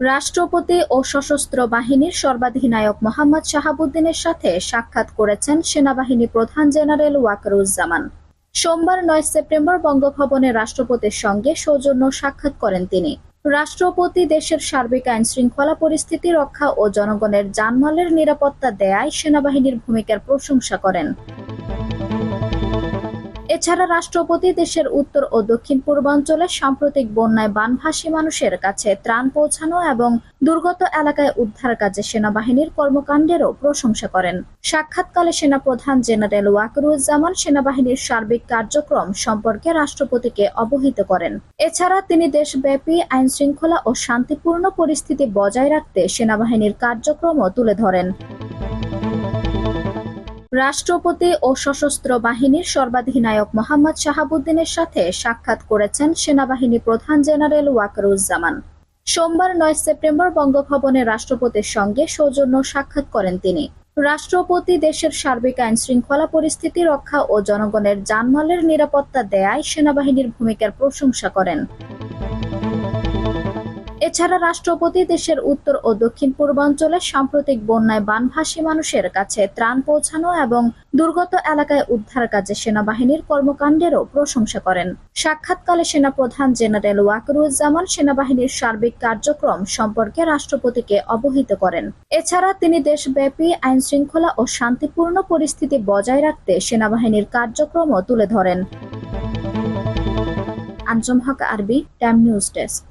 রাষ্ট্রপতি ও সশস্ত্র বাহিনীর সর্বাধিনায়ক মোহাম্মদ শাহাবুদ্দিনের সাথে সাক্ষাৎ করেছেন সেনাবাহিনী প্রধান জেনারেল ওয়াকারুজ্জামান। সোমবার নয় সেপ্টেম্বর বঙ্গভবনে রাষ্ট্রপতির সঙ্গে সৌজন্য সাক্ষাৎ করেন তিনি। রাষ্ট্রপতি দেশের সার্বিক আইন শৃঙ্খলা পরিস্থিতি রক্ষা ও জনগণের জানমালের নিরাপত্তা দেয়ায় সেনাবাহিনীর ভূমিকার প্রশংসা করেন। এছাড়া রাষ্ট্রপতি দেশের উত্তর ও দক্ষিণ পূর্বাঞ্চলে সাম্প্রতিক বন্যায় বানভাসী মানুষের কাছে ত্রাণ পৌঁছানো এবং দুর্গত এলাকায় উদ্ধার কাজে সেনাবাহিনীর কর্মকাণ্ডেরও প্রশংসা করেন। সাক্ষাৎকালে সেনাপ্রধান জেনারেল ওয়াকরুজ্জামান সেনাবাহিনীর সার্বিক কার্যক্রম সম্পর্কে রাষ্ট্রপতিকে অবহিত করেন। এছাড়া তিনি দেশব্যাপী আইন শৃঙ্খলা ও শান্তিপূর্ণ পরিস্থিতি বজায় রাখতে সেনাবাহিনীর কার্যক্রমও তুলে ধরেন। রাষ্ট্রপতি ও সশস্ত্র বাহিনীর সর্বাধিনায়ক মোহাম্মদ শাহাবুদ্দিনের সাথে সাক্ষাৎ করেছেন সেনাবাহিনী প্রধান জেনারেল ওয়াকারুজ্জামান। সোমবার নয় সেপ্টেম্বর বঙ্গভবনে রাষ্ট্রপতির সঙ্গে সৌজন্য সাক্ষাৎ করেন তিনি। রাষ্ট্রপতি দেশের সার্বিক আইন শৃঙ্খলা পরিস্থিতি রক্ষা ও জনগণের জানমালের নিরাপত্তা দেয়ায় সেনাবাহিনীর ভূমিকার প্রশংসা করেন। এছাড়া রাষ্ট্রপতি দেশের উত্তর ও দক্ষিণ পূর্বাঞ্চলে সাম্প্রতিক বন্যায় বানভাসী মানুষের কাছে ত্রাণ পৌঁছানো এবং দুর্গত এলাকায় উদ্ধার কাজে সেনাবাহিনীর কর্মকাণ্ডেরও প্রশংসা করেন। সাক্ষাৎকালে সেনাপ্রধান জেনারেল ওয়াকরুজ্জামান সেনাবাহিনীর সার্বিক কার্যক্রম সম্পর্কে রাষ্ট্রপতিকে অবহিত করেন। এছাড়া তিনি দেশব্যাপী আইন শৃঙ্খলা ও শান্তিপূর্ণ পরিস্থিতি বজায় রাখতে সেনাবাহিনীর কার্যক্রমও তুলে ধরেন। আঞ্জুম হক, আরবি, টাইম নিউজ ডেস্ক।